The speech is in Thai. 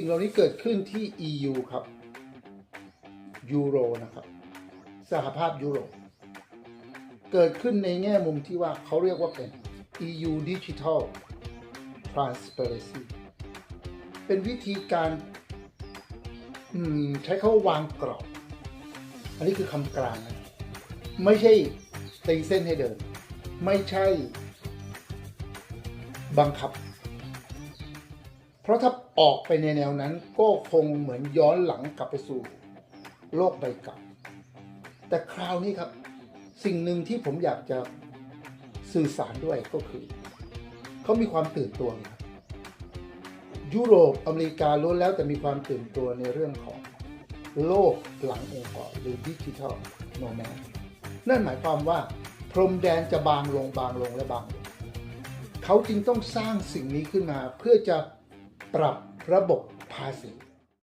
สิ่งเหล่านี้เกิดขึ้นที่ EU ครับยูโรนะครับ สหภาพยุโรปเกิดขึ้นในแง่มุมที่ว่าเขาเรียกว่าเป็น EU Digital Transparency เป็นวิธีการใช้คำว่าวางกรอบ อันนี้คือคำกลางนะ ไม่ใช่ตีเส้นให้เดิน ไม่ใช่บังคับ ราะถ้าออกไปในแนวนั้นก็คงเหมือนย้อนหลังกลับไปสู่โลกใบเก่าแต่คราวนี้ครับ สิ่งหนึ่งที่ผมอยากจะสื่อสารด้วยก็คือ เขามีความตื่นตัวนะยุโรปอเมริกาล้วนแล้วแต่มีความตื่นตัวในเรื่องของโลกหลังองค์กรหรือดิจิทัลโนแมนนั่นหมายความว่าพรมแดนจะบางลงบางลงและบางลงเขาจึงต้องสร้างสิ่งนี้ขึ้นมาเพื่อจะ ปรับระบบภาษี